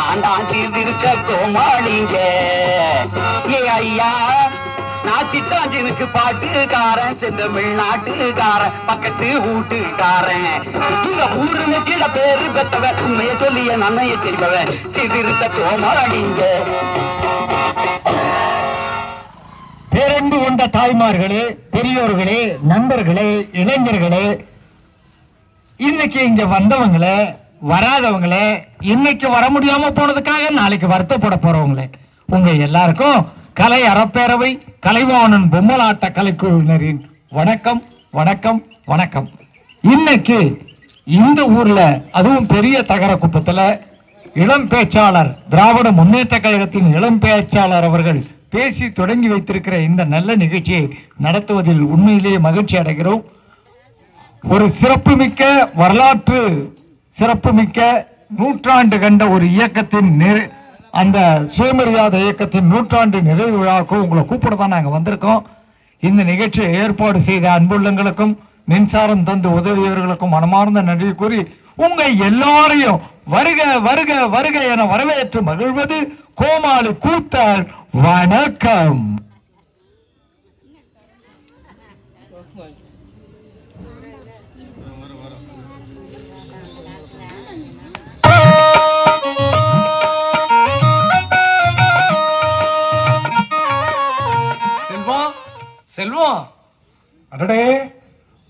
நான் தான் சீர்திருக்க கோமாளிங்க. ஏ ஐயா நான் சித்தாஞ்சனுக்கு பாட்டுக்காரன் செந்தமிழ் நாட்டுக்காரன் பக்கத்து வீட்டுக்காரன் இந்த ஊரு கீழ பேரு பெத்தவன் உண்மைய சொல்லிய நன்மைய செய்பவன் சீர்திருத்த கோமாளிங்க. பேரன்பு கொண்ட தாய்மார்களே பெரியோர்களே நண்பர்களே இளைஞர்களே இன்னைக்கு இங்க வந்தவங்களை வராதவங்களே இன்னைக்கு வர முடியாம போனதுக்காக நாளைக்கு வருத்தப்பட போறவங்களே உங்க எல்லாருக்கும் கலை அறப்பேரவை கலைவாணன் பொம்மலாட்ட கலைக்குழுவினரின் வணக்கம் வணக்கம் வணக்கம். இன்னைக்கு இந்த ஊர்ல அதுவும் பெரிய தகர குப்பத்துல இளம் பேச்சாளர் திராவிட முன்னேற்ற கழகத்தின் இளம் பேச்சாளர் அவர்கள் பேசி தொடங்கி வைத்திருக்கிற இந்த நல்ல நிகழ்ச்சியை நடத்துவதில் உண்மையிலேயே மகிழ்ச்சி அடைகிறோம். ஒரு சிறப்புமிக்க வரலாற்று சிறப்புமிக்க நூற்றாண்டு கண்ட ஒரு இயக்கத்தின் அந்த சுயமரியாதை இயக்கத்தின் நூற்றாண்டு நிறைவு விழாவுக்கு உங்களை கூப்பிட தான் நாங்கள் வந்திருக்கோம். இந்த நிகழ்ச்சியை ஏற்பாடு செய்த அன்புள்ளங்களுக்கும் மின்சாரம் தந்து உதவியவர்களுக்கும் மனமார்ந்த நன்றி கூறி உங்கள் எல்லாரையும் வருக வருக வருக என வரவேற்று மகிழ்வது கோமாளி கூத்தாள் வணக்கம். அடடே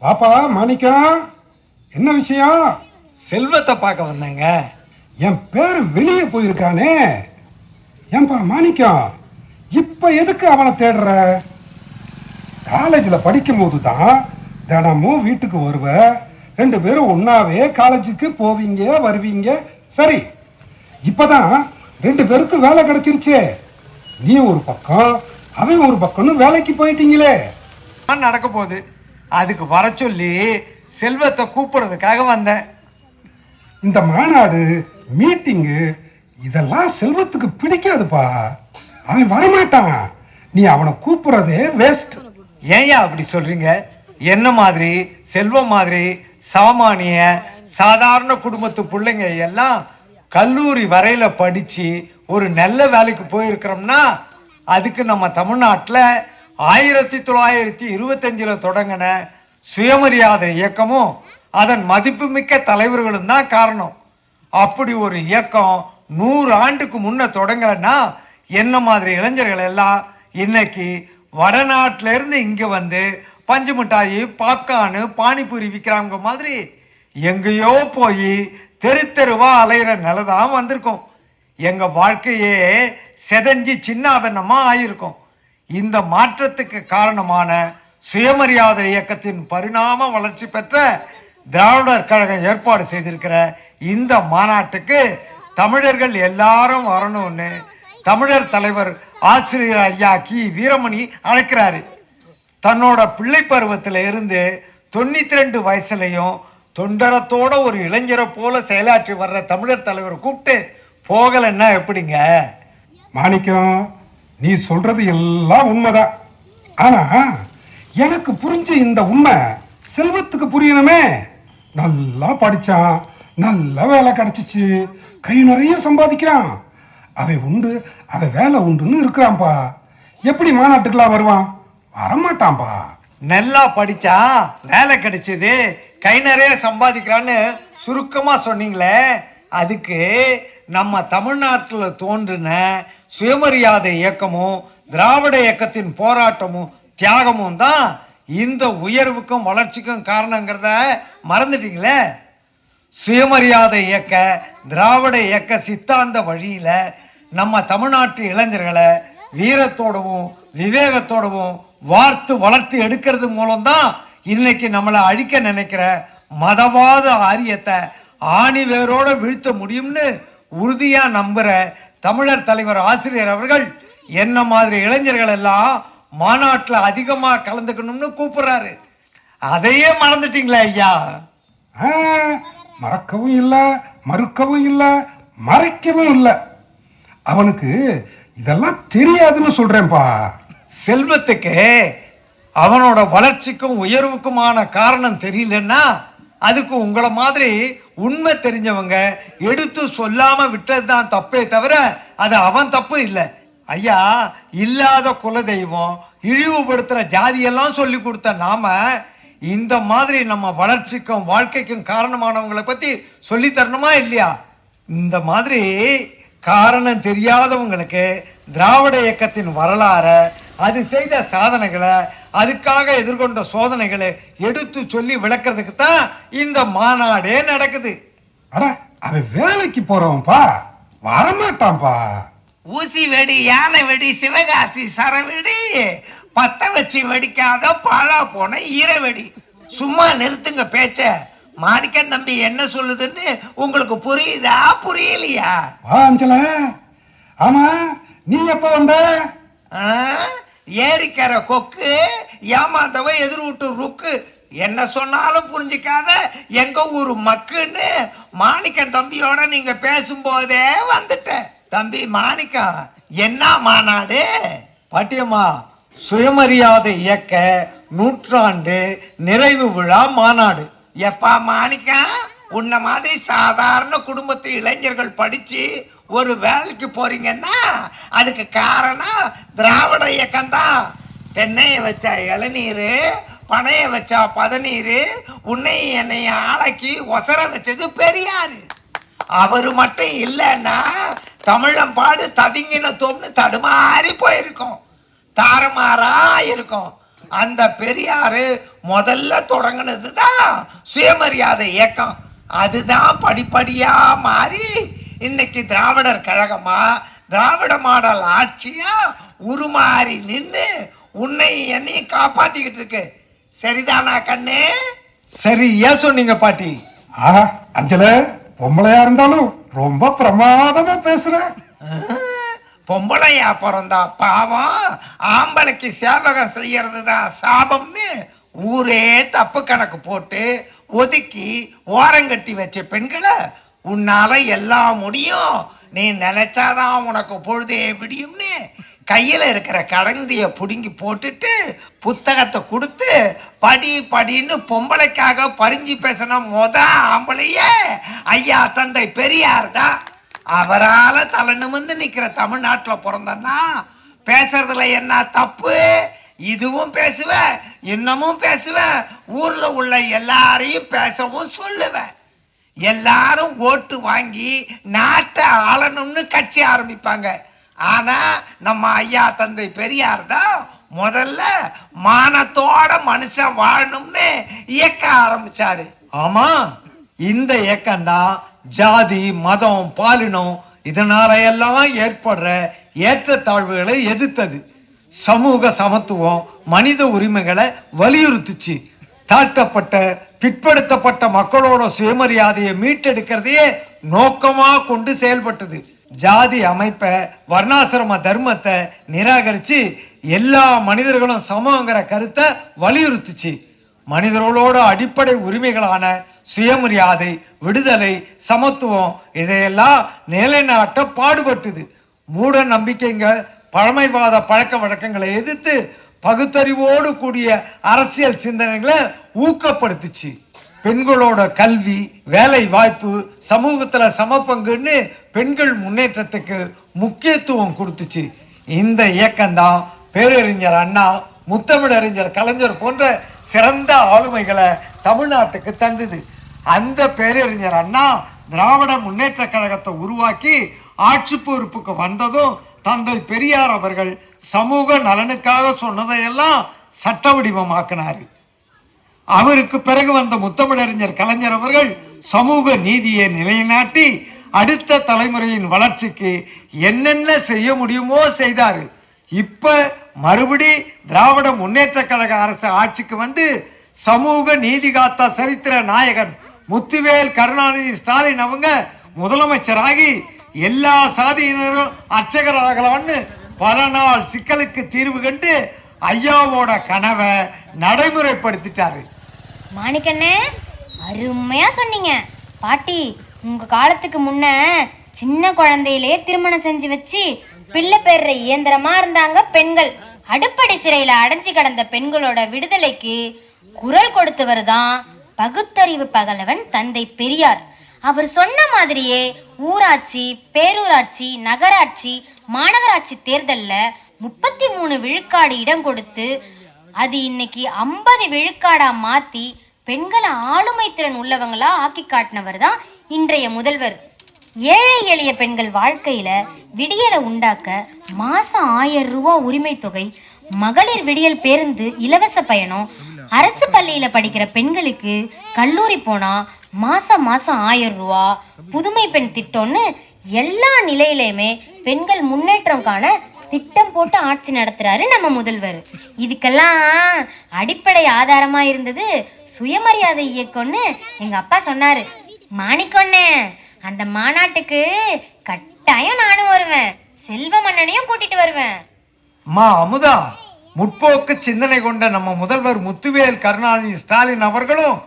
பாப்பா மாணிக்கம் என்ன விஷயம்? செல்வத்தை பார்க்க வந்தேங்க. என் பேர் வெளியே போயிருக்கானே. ஏன்பா மாணிக்கம் இப்ப எதுக்கு அவனை தேடுற? காலேஜில் படிக்கும் போது தான் தினமும் வீட்டுக்கு வருவ. ரெண்டு பேரும் ஒன்னாவே காலேஜுக்கு போவீங்க வருவீங்க. சரி இப்பதான் ரெண்டு பேருக்கு வேலை கிடைச்சிருச்சே. நீ ஒரு பக்கம் அவன் ஒரு பக்கம்னு வேலைக்கு போயிட்டீங்களே. நடக்க போகுது. அதுக்கு வர சொல்லி செல்வத்தை கூப்பிடுறதுக்காக வந்தேன். இந்த மாநாடு மீட்டிங்கு இதெல்லாம் செல்வத்துக்கு பிடிக்காதுப்பா. அவன் வரமாட்டான். நீ அவனை கூப்பிடுறதே வேஸ்ட் ஏன்யா அப்படி சொல்றீங்க? என்ன மாதிரி? செல்வம் மாதிரி? சாமானிய? சாதாரண குடும்பத்து பிள்ளைங்க எல்லாம் கல்லூரி வரையில படிச்சு ஒரு நல்ல வேலைக்கு போயிருக்கிறோம்னா அதுக்கு நம்ம தமிழ்நாட்டில் ஆயிரத்தி தொள்ளாயிரத்தி இருபத்தஞ்சில் தொடங்கின சுயமரியாதை இயக்கமும் அதன் மதிப்புமிக்க தலைவர்களும் தான் காரணம். அப்படி ஒரு இயக்கம் நூறு ஆண்டுக்கு முன்ன தொடங்கலைன்னா என்ன மாதிரி இளைஞர்கள் எல்லாம் இன்னைக்கு வடநாட்டிலேருந்து இங்கே வந்து பஞ்சு மிட்டாயி பாப்கார்னு பானிபூரி விற்கிறாங்க மாதிரி எங்கேயோ போய் தெரு தெருவா அலையிற நிலதான் வந்திருக்கோம். எங்கள் வாழ்க்கையே செதஞ்சு சின்னாபன்னமா ஆயிருக்கும். இந்த மாற்றத்துக்கு காரணமான சுயமரியாதை இயக்கத்தின் பரிணாம வளர்ச்சி பெற்ற திராவிடர் கழகம் ஏற்பாடு செய்திருக்கிற இந்த மாநாட்டுக்கு தமிழர்கள் எல்லாரும் வரணும்னு தமிழர் தலைவர் ஆசிரியர் ஐயா கி. வீரமணி அழைக்கிறாரு. தன்னோட பிள்ளை பருவத்தில் இருந்து தொண்ணூத்தி ரெண்டு வயசுலையும் தொண்டரத்தோட ஒரு இளைஞரை போல செயலாற்றி வர்ற தமிழர் தலைவரை கூப்பிட்டு போகலைன்னா எப்படிங்க? மாணிக்கம் நீ சொல்றது எல்லாம் உண்மைதான். ஆனா எனக்கு புரிஞ்ச இந்த உண்மை செல்வத்துக்கு புரியணுமே. நல்லா படிச்சான் நல்ல வேலை கிடைச்சிச்சு கை நிறைய சம்பாதிக்கிறான். அவை உண்டு அவை வேலை உண்டுன்னு இருக்கிறான்ப்பா எப்படி மாநாட்டுக்கெல்லாம் வருவான்? வரமாட்டான்ப்பா நல்லா படிச்சா வேலை கிடைச்சது கை நிறைய சம்பாதிக்கிறான்னு சுருக்கமா சொன்னீங்களே அதுக்கு நம்ம தமிழ்நாட்டில் தோன்றின சுயமரியாதை இயக்கமும் திராவிட இயக்கத்தின் போராட்டமும் தியாகமும் தான் இந்த உயர்வுக்கும் வளர்ச்சிக்கும் காரணங்கிறத மறந்துட்டீங்களே? சுயமரியாதை இயக்க திராவிட இயக்க சித்தாந்த வழியில் நம்ம தமிழ்நாட்டு இளைஞர்களை வீரத்தோடவும் விவேகத்தோடவும் வார்த்து வளர்த்து எடுக்கிறது மூலம்தான் இன்னைக்கு நம்மளை அழிக்க நினைக்கிற மதவாத ஆரியத்தை ஆணி வேரோட வீழ்த்த முடியும்னு உறுதியா நம்புற தமிழர் தலைவர் ஆசிரியர் அவர்கள் என்ன மாதிரி இளைஞர்கள் எல்லாம் மாநாட்டுல அதிகமா கலந்துக்கணும்னு கூப்பிடுறாரு. அதையே மறந்துட்டீங்களா ஐயா? மறக்கவும் இல்ல மறுக்கவும் இல்ல மறைக்கவும் இல்ல. அவனுக்கு இதெல்லாம் தெரியாதுன்னு சொல்றேன்ப்பா செல்வத்துக்கு அவனோட வளர்ச்சிக்கும் உயர்வுக்குமான காரணம் தெரியலன்னா அதுக்கு உங்களை மாதிரி உண்மை தெரிஞ்சவங்க எடுத்து சொல்லாம விட்டதுதான் தப்பே தவிர அது அவன் தப்பு இல்லை. ஐயா இல்லாத குலதெய்வம் இழிவுபடுத்துற ஜாதியெல்லாம் சொல்லி கொடுத்த நாம இந்த மாதிரி நம்ம வளர்ச்சிக்கும் வாழ்க்கைக்கும் காரணமானவங்களை பத்தி சொல்லி தரணுமா இல்லையா? இந்த மாதிரி காரணம் தெரியாதவங்களுக்கு திராவிட இயக்கத்தின் வரலாறை அது செய்த சாதனைகளை அதுக்காக எதிர்கொண்ட சோதனைகளை எடுத்து சொல்லி விளக்குறதுக்கு தான் இந்த மாநாடே நடக்குது. அட அவன் வேலைக்கு போறவன்பா வரமாட்டான்பா ஊசி வெடி யானை வெடி சிவகாசி சரவெடி பத்த வச்சு வெடிக்காத பாழா போன ஈர வெடி. சும்மா நிறுத்துங்க பேச்ச. மாணிக்கன் தம்பி என்ன சொல்லுதுன்னு உங்களுக்கு புரியுதா புரியலையா? வா அஞ்சல. ஆமா நீ எப்ப வந்த? ஆ? ஏரிக்கரை கொக்கு ஏமாந்தவ எதிர் விட்டு ருக்கு. என்ன சொன்னாலும் புரிஞ்சுக்காத எங்க ஊரு மக்குன்னு மாணிக்கன் தம்பியோட நீங்க பேசும்போதே வந்துட்டேன் தம்பி மாணிக்கம் என்ன மாநாடு? பாட்டியம்மா சுயமரியாதை இயக்க நூற்றாண்டு நிறைவு விழா மாநாடு. எப்பா மாணிக்கம்? உன்ன மாதிரி சாதாரண குடும்பத்து இளைஞர்கள் படிச்சு ஒரு வேலைக்கு போறீங்கன்னா அதுக்கு காரணம் திராவிட இயக்கம் தான் தென்னைய வச்சா இளநீர் பனைய வச்சா பதநீர் உன்னை என்னையும் ஆளாக்கி ஒசர வச்சது பெரியாரு. அவரு மட்டும் இல்லைன்னா தமிழம் பாடு ததுங்கின தோம்னு தடுமாறி போயிருக்கும். தாறுமாறா இருக்கும். அந்த பெரியாரு முதல்ல தொடங்கினது தான் சுயமரியாதை இயக்கம். அதுதான் படிப்படியா மாறி இன்னைக்கு திராவிடர் கழகமா திராவிட மாடல் ஆட்சியா உருமாறி நின்னு உன்னை என்னையும் காப்பாத்திக்கிட்டு இருக்கு. சரிதானா கண்ணு? சரி ஏன் சொன்னீங்க பாட்டி? ஆஹா அஞ்சல பொம்பளையா இருந்தாலும் ரொம்ப பிரமாதமா பேசுற. பொம்பளையா பிறந்தா பாவம் ஆம்பளைக்கு சேவகம் செய்யறது தான் சாபம்னு ஊரே தப்பு கணக்கு போட்டு ஒதுக்கி ஓரங்கட்டி வச்ச பெண்களை உன்னால எல்லாம் முடியும். நீ நினைச்சாதான் உனக்கு பொழுதே விடியும்னு கையில் இருக்கிற கடந்திய புடுங்கி போட்டுட்டு புத்தகத்தை கொடுத்து படி படின்னு பொம்பளைக்காக பறிஞ்சு பேசின மொத ஆம்பளையே. ஐயா தந்தை பெரியார் தான். அவரால் தலை நிமிர்ந்து நிற்கிற தமிழ்நாட்டில் பிறந்தன்னா பேசுறதுல என்ன தப்பு? இதுவும் பேசுவேன் இன்னமும் பேசுவேன். ஊர்ல உள்ள எல்லாரையும் பேசவும் சொல்லுவேன். எல்லாரும் ஓட்டு வாங்கி நாட்டை ஆளணும்னு கட்சி ஆரம்பிப்பாங்க. ஆனா நம்ம ஐயா தந்தை பெரியார் தான் முதல்ல மானத்தோட மனுஷன் வாழணும்னு இயக்க ஆரம்பிச்சாரு. ஆமா இந்த இயக்கம்தான் ஜாதி மதம் பாலினம் இதனால எல்லாம் ஏற்படுற ஏற்றத்தாழ்வுகளை எதிர்த்தது. சமூக சமத்துவம் மனித உரிமைகளை வலியுறுத்துச்சு. தாழ்த்தப்பட்ட பிற்படுத்தப்பட்ட மக்களோட சுயமரியாதையை மீட்டெடுக்கிறதையே நோக்கமா கொண்டு செயல்பட்டது. ஜாதி அமைப்பை வர்ணாசிரம தர்மத்தை நிராகரிச்சு எல்லா மனிதர்களும் சமங்கிற கருத்தை வலியுறுத்துச்சு. மனிதர்களோட அடிப்படை உரிமைகளான சுயமரியாதை விடுதலை சமத்துவம் இதையெல்லாம் நிலைநாட்ட பாடுபட்டுது. மூட நம்பிக்கைங்க பழமைவாத பழக்க வழக்கங்களை எதிர்த்து பகுத்தறிவோடு கூடிய அரசியல் சிந்தனைகளை ஊக்கப்படுத்துச்சு. பெண்களோட கல்வி வேலை வாய்ப்பு சமூகத்துல சமப்பங்குன்னு பெண்கள் முன்னேற்றத்துக்கு முக்கியத்துவம் கொடுத்துச்சு. இந்த இயக்கம்தான் பேரறிஞர் அண்ணா முத்தமிழறிஞர் கலைஞர் போன்ற சிறந்த ஆளுமைகளை தமிழ்நாட்டுக்கு தந்தது. அந்த பேரறிஞர் அண்ணா திராவிட முன்னேற்ற கழகத்தை உருவாக்கி ஆட்சி பொறுப்புக்கு வந்ததும் தந்தை பெரியார் அவர்கள் சமூக நலனுக்காக சொன்னதையெல்லாம் சட்ட வடிவமாக்கினார் அவருக்கு பிறகு வந்த முத்தமிழறிஞர் கலைஞர் அவர்கள் சமூக நீதியை நிலைநாட்டி அடுத்த தலைமுறையின் வளர்ச்சிக்கு என்னென்ன செய்ய முடியுமோ செய்தார். இப்ப மறுபடி திராவிட முன்னேற்ற கழக அரசு ஆட்சிக்கு வந்து சமூக நீதி காத்த சரித்திர நாயகன் முத்துவேல் கருணாநிதி ஸ்டாலின் அவங்க முதலமைச்சராகி எல்லா சாதியினரும் அர்ச்சகராகலாம்னு பல நாள் சிக்கலுக்கு தீர்வு கண்டு ஐயாவோட கனவை நடைமுறைப்படுத்திட்டாரு. மாணிக்கண்ணே அருமையா சொன்னீங்க. பாட்டி உங்க காலத்துக்கு முன்ன சின்ன குழந்தையிலே திருமணம் செஞ்சு வச்சு பிள்ளை பெற இயந்திரமா இருந்தாங்க பெண்கள். அடுப்படை சிறையில அடைஞ்சு கிடந்த பெண்களோட விடுதலைக்கு குரல் கொடுத்தவர் தான் பகுத்தறிவு பகலவன் தந்தை பெரியார். அவர் சொன்ன மாதிரியே ஊராட்சி பேரூராட்சி நகராட்சி மாநகராட்சி தேர்தலில் முப்பத்தி மூணு விழுக்காடு இடம் கொடுத்து அது இன்னைக்கு ஐம்பது விழுக்காடா மாத்தி பெண்களை ஆளுமை திறன் உள்ளவங்களா ஆக்கி காட்டினவர் தான் இன்றைய முதல்வர். ஏழை எளிய பெண்கள் வாழ்க்கையில விடியலை உண்டாக்க மாசம் ஆயிரம் ரூபா உரிமை தொகை மகளிர் விடியல் பேருந்து இலவச பயணம் அரசு பள்ளியில படிக்கிற பெண்களுக்கு கல்லூரி போனா மாசம் மாசம் ஆயிரம் ரூபா புதுமை பெண் திட்டம்னு எல்லா நிலையிலையுமே பெண்கள் முன்னேற்றம் காண திட்டம் போட்டு ஆட்சி நடத்துறாரு நம்ம முதல்வர். இதுக்கெல்லாம் அடிப்படை ஆதாரமா இருந்தது சுயமரியாதை இயக்கம்னு எங்க அப்பா சொன்னாரு. மாணிக்கொண்ணே அந்த மாநாட்டுக்கு கட்டாயம் நானும் வருவேன். செல்வ மன்னனையும் கூட்டிட்டு வருவேன். அம்மா அமுதா முற்போக்கு சிந்தனை கொண்ட நம்ம முதல்வர் முத்துவேல் கருணாநிதி ஸ்டாலின் அவர்களும்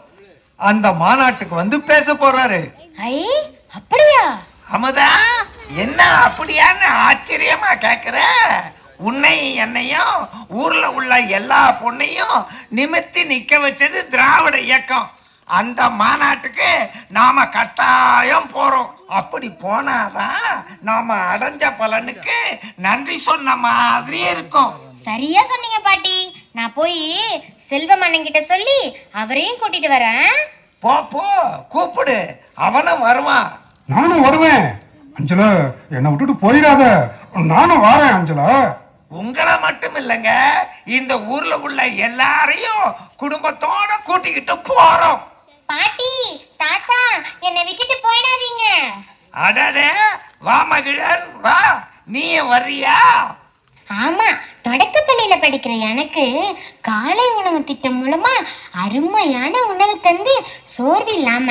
அந்த மாநாட்டுக்கு வந்து பேச போறாரு. ஐ அப்படியா? அமுதா என்ன அப்படியான்னு ஆச்சரியமா கேக்குற? உன்னை என்னையும் ஊர்ல உள்ள எல்லா பொண்ணையும் நிமித்தி நிக்க வச்சது திராவிட இயக்கம். அந்த மாநாட்டுக்கு நாம கட்டாயம் போறோம். அப்படி போனாதான் நாம அடைஞ்ச பலனுக்கு நன்றி சொன்ன மாதிரி இருக்கும். சரியா சொன்னீங்க பாட்டி. நான் போய் செல்வ மன்னன் கிட்ட சொல்லி அவரையும் கூட்டிட்டு வரேன் போ போ கூப்பிடு. அவனும் வருவான். நானும் வருவேன். அஞ்சல என்னை விட்டுட்டு போயிடாத. நானும் வரேன் அஞ்சல. உங்களை மட்டும் இல்லைங்க இந்த ஊர்ல உள்ள எல்லாரையும் குடும்பத்தோட கூட்டிக்கிட்டு போறோம். பாட்டி தாத்தா என்னை விட்டுட்டு போயிடாதீங்க. அடடே வா மகிழன் வா. நீ வர்றியா? ஆமா தொடக்கப்பள்ளியில படிக்கிற எனக்கு காலை உணவு திட்டம் மூலமா அருமையான உணவு தந்து சோர்வு இல்லாம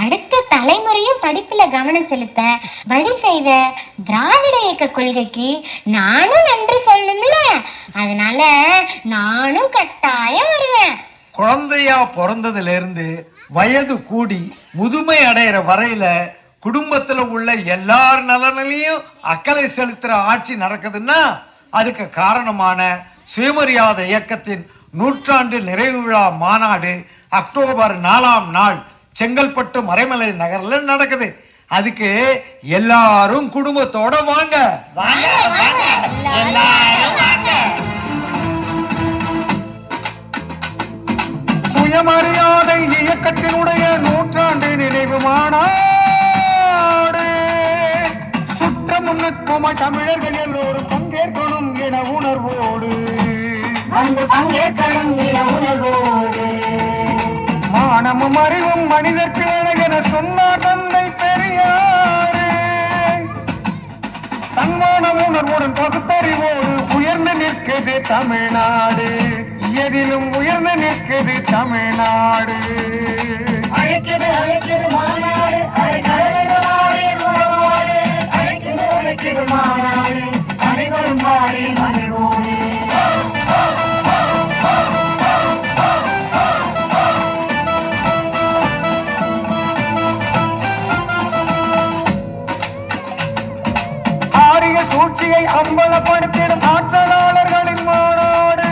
அடுத்த தலைமுறையும் படிப்புல கவனம் செலுத்த வழி செய்த திராவிட இயக்க கொள்கைக்கு நானும் நன்றி சொல்லணும்ல. அதனால நானும் கட்டாயம் வருவேன். குழந்தையா பிறந்ததுல இருந்து வயது கூடி முதுமை அடையிற வரையில குடும்பத்துல உள்ள எல்லார் நலனிலையும் அக்கறை செலுத்துற ஆட்சி நடக்குதுன்னா அதுக்கு காரணமான சுயமரியாதை இயக்கத்தின் நூற்றாண்டு நிறைவு விழா மாநாடு அக்டோபர் நாலாம் நாள் செங்கல்பட்டு மறைமலை நகர்ல நடக்குது. அதுக்கு எல்லாரும் குடும்பத்தோட வாங்க. சுயமரியாதை இயக்கத்தினுடைய நூற்றாண்டு நினைவு மாநாடு. சுற்றமுன்னுக்குமா தமிழர்கள் எல்லோரும்? பங்கேற்கணும் என உணர்வோடு. மானமும் அறிவும் மனிதர்க்கு என சொன்னார் தந்தை பெரியாரு. தன்மான உணர்வுடன் பகுத்தறிவோடு உயர்ந்து நிற்குது தமிழ்நாடு. எதிலும் உயர்ந்து நிற்குது தமிழ்நாடு. அழைக்கிறது அழைக்கிறது மாநாடு அம்பலப்படுத்திடும் ஆட்சியாளர்களின் மாநாடு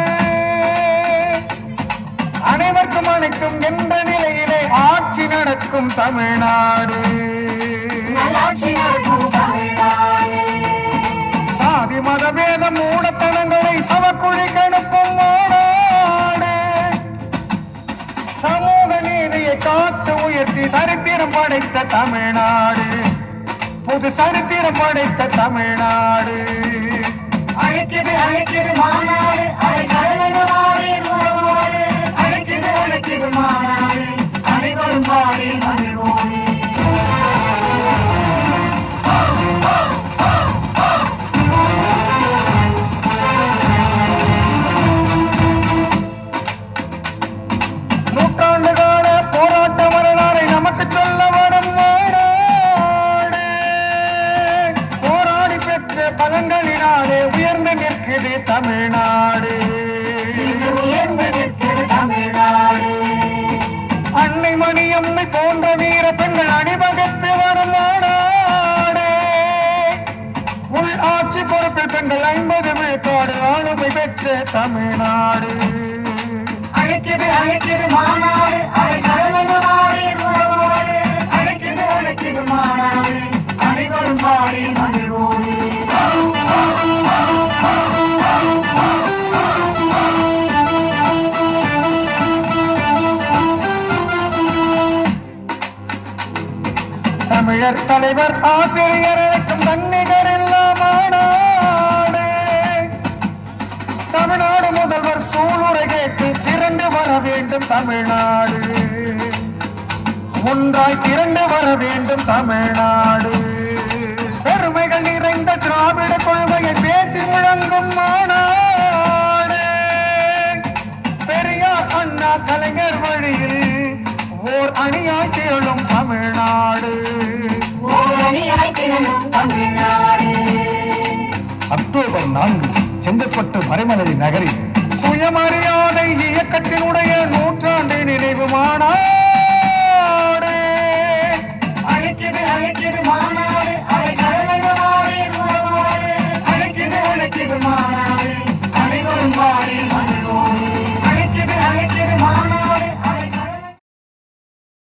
அனைவருக்கும் அனைத்தும் என்ற நிலையிலே ஆட்சி நடக்கும் தமிழ்நாடு. சாதி மத வேத மூடத்தனங்களை சவக்குழி கணுப்பும் மாநாடு சமூக நீதியை காத்து உயர்த்தி சரித்திரம் படைத்த தமிழ்நாடு. புது சரித்திரம் படைத்த தமிழ்நாடு. அழைக்கிறது அழைக்கிறது மாநாடு அழைக்கிறது அழைக்கிறது மாநாடு. முனியம்மை போன்ற வீர பெண்கள் அணிவகுத்து வரும் நாடாடே உள் ஆட்சி பொறுப்பில் பெண்கள் ஐம்பது விழுக்காடு ஆளுமை பெற்ற தமிழ்நாடு. அழைக்கிறது அழைக்கிறது மாநாடு அழைக்கிறது அழைக்கிறது மாநாடு அனைவரும் மாறி மகிழ்வோடு தமிழர் தலைவர் ஆசிரியர்களுக்கும் தன்னிகர் இல்லாமாடு தமிழ்நாடு முதல்வர் சூளுரை கேட்டு திரண்டு வர வேண்டும் தமிழ்நாடு. ஒன்றாய் திரண்டு வர வேண்டும் தமிழ்நாடு. பெருமைகள் நிறைந்த திராவிட கொள்கையை பேசி முழங்கும் மாநாடு. பெரியார் அண்ணா கலைஞர் வழியில் ஓர் அணியாய் திரளும் தமிழ்நாடு. அக்டோபர் நான்கு செங்கற்பட்டு மறைமலரி நகரில் சுயமரியாதை இயக்கத்தினுடைய நூற்றாண்டு நினைவு மாநாடு. அழைக்கிறது அனைவரும் மாறி